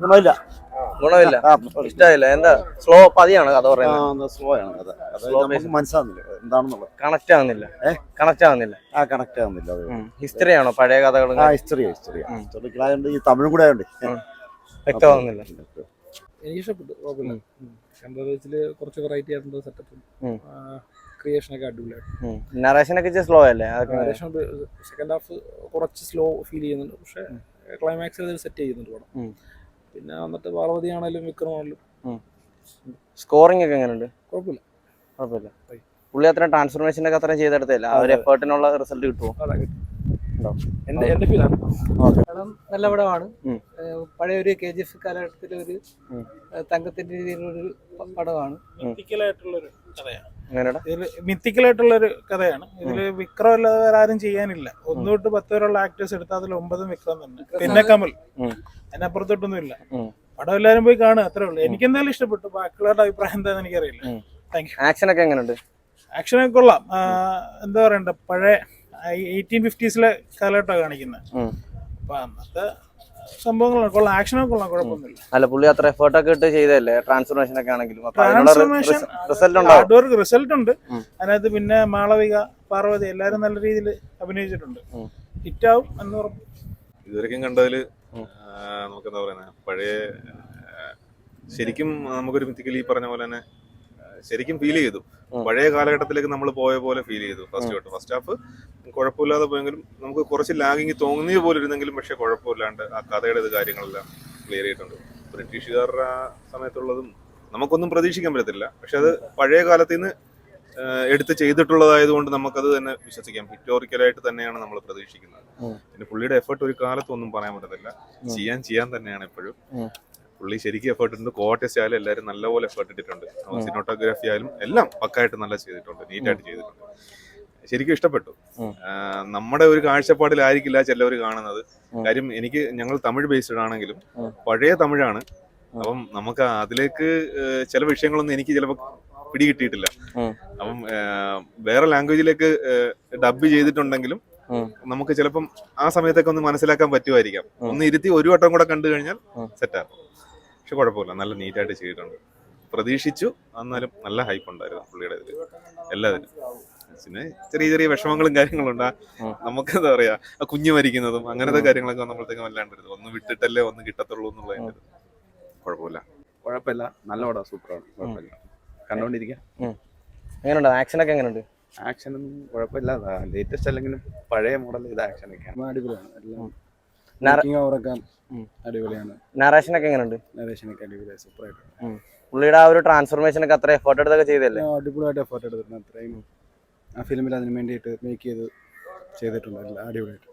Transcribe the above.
ഗുണമില്ല. ഗുണമില്ല. ഇഷ്ടമായില്ല എന്താ? സ്ലോ പതിയാണ് കഥ പറയുന്നത്. സ്ലോ ആണ് കഥ. നമുക്ക് മനസ്സിലാവുന്നില്ല. എന്താണെന്നുള്ളത്. കണക്ട് ആകുന്നില്ല കണക്ട് ആകുന്നില്ല ആ കണക്ട് ആകുന്നില്ല അത് ഹിസ്റ്ററി ആണോ പഴയ കഥകൾ ആ ഹിസ്റ്ററി ഹിസ്റ്ററി ഹിസ്റ്ററിക്കലായതുകൊണ്ട് ഈ തമിഴും കൂടെ ആയതുകൊണ്ട് വ്യക്തമാകുന്നില്ല എനിക്ക് ഇഷ്ടപ്പെട്ടു. കുഴപ്പമില്ല. കണ്ടത് വെച്ചിൽ കുറച്ച് വെറൈറ്റി ആയിരുന്നു സെറ്റപ്പും ക്രിയേഷൻ ഒക്കെ അടിപൊളിയായിട്ട്. നറേഷനൊക്കെ ഒക്കെ സ്ലോ അല്ലേ? നറേഷൻ സെക്കൻഡ് ഹാഫ് കുറച്ച് സ്ലോ ഫീൽ ചെയ്യുന്നുണ്ട്. പക്ഷെ ക്ലൈമാക്സ് സെറ്റ് ചെയ്യുന്നുണ്ട് പടം. പിന്നെ വന്നിട്ട് പാർവതി ആണെങ്കിലും വിക്രമാണെങ്കിലും സ്കോറിംഗ് ഒക്കെ എങ്ങനെയുണ്ട്? കുഴപ്പമില്ല. കുഴപ്പമില്ല. പുള്ളി അത്രയും ട്രാൻസ്ഫോർമേഷൻ ഒക്കെ അത്രയും ചെയ്തെടുത്തില്ല. ആ ഒരു എഫേർട്ടിനുള്ള റിസൾട്ട് കിട്ടുമോ നല്ല പടമാണ്. പഴയ ഒരു കെ ജി എഫ് കാലഘട്ടത്തിലെ ഒരു ഉം. ഏഹ് തങ്കത്തിന്റെ രീതിയിലുള്ള ഒരു പടമാണ്. കഥയാണ് എങ്ങനെയാ ഇതിൽ കഥയാണ്. ഇതിൽ വിക്രം അല്ലാതെ വേറെ ആരും ചെയ്യാനില്ല. ഒന്ന് തൊട്ട് പത്ത് വരെയുള്ള ആക്ടേഴ്സ് എടുത്താൽ അതിൽ ഒമ്പതും വിക്രം തന്നെ. പിന്നെ കമൽ. അതിനപ്പുറത്തോട്ടൊന്നും ഇല്ല പടം എല്ലാവരും പോയി കാണുക അത്രേ ഉള്ളൂ. എനിക്ക് എന്തായാലും ഇഷ്ടപ്പെട്ടു. ബാക്കിയുള്ളവരുടെ അഭിപ്രായം എന്താണെന്ന് എനിക്കറിയില്ല. ഉം. താങ്ക് യു ആക്ഷൻ ഒക്കെ എങ്ങനെയുണ്ട് ആക്ഷനൊക്കെ കൊള്ളാം. ആ, എന്താ പറയണ്ട? പഴയ എയ്റ്റീൻ ഫിഫ്റ്റീസിലെ കാലഘട്ടമാണ് കാണിക്കുന്നത്. അപ്പൊ അന്നത്തെ സംഭവങ്ങളാണ്. കൊള്ളാം. ആക്ഷനൊക്കെ കൊള്ളാം. കുഴപ്പമൊന്നുമില്ല. അല്ല പുള്ളി അത്ര എഫേർട്ട് ഒക്കെ ഇട്ട് ചെയ്തല്ലേ ട്രാൻസ്ഫോർമേഷൻ ഒക്കെ ആണെങ്കിലും റിസൾട്ട് ഉണ്ടാവും ഹാർഡ് വർക്ക് റിസൾട്ട് ഉണ്ട്. അതിനകത്ത് പിന്നെ മാളവിക പാർവതി എല്ലാരും നല്ല രീതിയിൽ അഭിനയിച്ചിട്ടുണ്ട്. ഹിറ്റ് ആവും എന്ന് പറഞ്ഞു ഇതുവരെയും കണ്ടതിൽ. നമുക്ക് എന്താ പറയുന്നത് പഴയ ശരിക്കും നമുക്കൊരു മിത്തിക്കലി ഈ പറഞ്ഞ പോലെ തന്നെ ശരിക്കും ഫീൽ ചെയ്തു. പഴയ കാലഘട്ടത്തിലേക്ക് നമ്മൾ പോയ പോലെ ഫീൽ ചെയ്തു ഫസ്റ്റ് തൊട്ട്. ഫസ്റ്റ് ഹാഫ് കുഴപ്പമില്ലാതെ പോയെങ്കിലും നമുക്ക് കുറച്ച് ലാഗിങ് തോന്നിയ പോലെ ഇരുന്നെങ്കിലും പക്ഷെ കുഴപ്പമില്ലാണ്ട് ആ കഥയുടെ ഇത് കാര്യങ്ങളെല്ലാം ക്ലിയർ ചെയ്തിട്ടുണ്ട്. ബ്രിട്ടീഷുകാരുടെ ആ സമയത്തുള്ളതും നമുക്കൊന്നും പ്രതീക്ഷിക്കാൻ പറ്റത്തില്ല. പക്ഷെ അത് പഴയ കാലത്ത് നിന്ന് എടുത്ത് ചെയ്തിട്ടുള്ളതായതുകൊണ്ട് നമുക്കത് തന്നെ വിശ്വസിക്കാം. ഹിസ്റ്റോറിക്കലായിട്ട് തന്നെയാണ് നമ്മൾ പ്രതീക്ഷിക്കുന്നത്. പിന്നെ പുള്ളിയുടെ എഫേർട്ട് ഒരു കാലത്തൊന്നും പറയാൻ പറ്റത്തില്ല. ചെയ്യാൻ ചെയ്യാൻ തന്നെയാണ് എപ്പോഴും. പുള്ളി ശരിക്കും എഫേർട്ട് ഇട്ടുണ്ട് കോട്ടസ്റ്റ് ആയാലും എല്ലാവരും നല്ലപോലെ എഫേർട്ട് ഇട്ടിട്ടുണ്ട്. സിനോട്ടോഗ്രാഫി ആയാലും എല്ലാം പക്കായിട്ട് നല്ല ചെയ്തിട്ടുണ്ട്. നീറ്റായിട്ട് ചെയ്തിട്ടുണ്ട്. ശരിക്കും ഇഷ്ടപ്പെട്ടു. നമ്മുടെ ഒരു കാഴ്ചപ്പാടിലായിരിക്കില്ല ചിലവർ കാണുന്നത്. കാര്യം എനിക്ക് ഞങ്ങൾ തമിഴ് ബേസ്ഡ് ആണെങ്കിലും. പഴയ തമിഴാണ്. അപ്പം നമുക്ക് അതിലേക്ക് ചില വിഷയങ്ങളൊന്നും എനിക്ക് ചിലപ്പോൾ പിടികിട്ടിയിട്ടില്ല. അപ്പം വേറെ ലാംഗ്വേജിലേക്ക് ഡബ് ചെയ്തിട്ടുണ്ടെങ്കിലും. നമുക്ക് ചിലപ്പം ആ സമയത്തൊക്കെ ഒന്ന് മനസ്സിലാക്കാൻ പറ്റുമായിരിക്കാം. ഒന്ന് ഇരുത്തി ഒരു വട്ടം കൂടെ കണ്ടു കഴിഞ്ഞാൽ. സെറ്റാകും പക്ഷെ കുഴപ്പമില്ല. നല്ല നീറ്റായിട്ട് ചെയ്തിട്ടുണ്ട്. പ്രതീക്ഷിച്ചു. എന്നാലും നല്ല ഹൈപ്പ് ഉണ്ടായിരുന്നു പുള്ളിയുടെ ഇതിൽ എല്ലാത്തിനും. പിന്നെ ചെറിയ ചെറിയ വിഷമങ്ങളും കാര്യങ്ങളും ഉണ്ടാ നമുക്ക് എന്താ പറയാ? ആ കുഞ്ഞു മരിക്കുന്നതും അങ്ങനത്തെ കാര്യങ്ങളൊക്കെ വന്നപ്പോഴത്തേക്കും വല്ലാണ്ട് വരുന്നത് ഒന്ന് വിട്ടിട്ടല്ലേ ഒന്ന് കിട്ടത്തുള്ളൂ എന്നുള്ളതിന്റെ. കുഴപ്പമില്ല. കുഴപ്പമില്ല. നല്ല പടം. സൂപ്പറാണ്. കുഴപ്പമില്ല. കണ്ടോണ്ടിരിക്കാം. എങ്ങനെയുണ്ട് ആക്ഷൻ ഒക്കെ എങ്ങനെയുണ്ട് ആക്ഷനും കുഴപ്പമില്ല. ലേറ്റസ്റ്റ് അല്ലെങ്കിലും പഴയ മോഡൽ ഇത് ആക്ഷനൊക്കെയാണ് അടിപൊളിയാണ്. എല്ലാം അടിപൊളിയാണ്. നറേഷൻ ഒക്കെ എങ്ങനെയുണ്ട് നരേഷനൊക്കെ അടിപൊളിയായി സൂപ്പറായിട്ട് പുള്ളിയുടെ ആ ഒരു ട്രാൻസ്ഫോർമേഷൻ ഒക്കെ അത്ര എഫേർട്ട് എടുത്തൊക്കെ ചെയ്തല്ലേ അടിപൊളിയായിട്ട് എഫേർട്ട് എടുത്തിട്ടുണ്ട് അത്രയും. ആ ഫിലിമിൽ അതിന് വേണ്ടിയിട്ട് മേക്ക് ചെയ്ത് ചെയ്തിട്ടുണ്ട്. അടിപൊളിയായിട്ട്.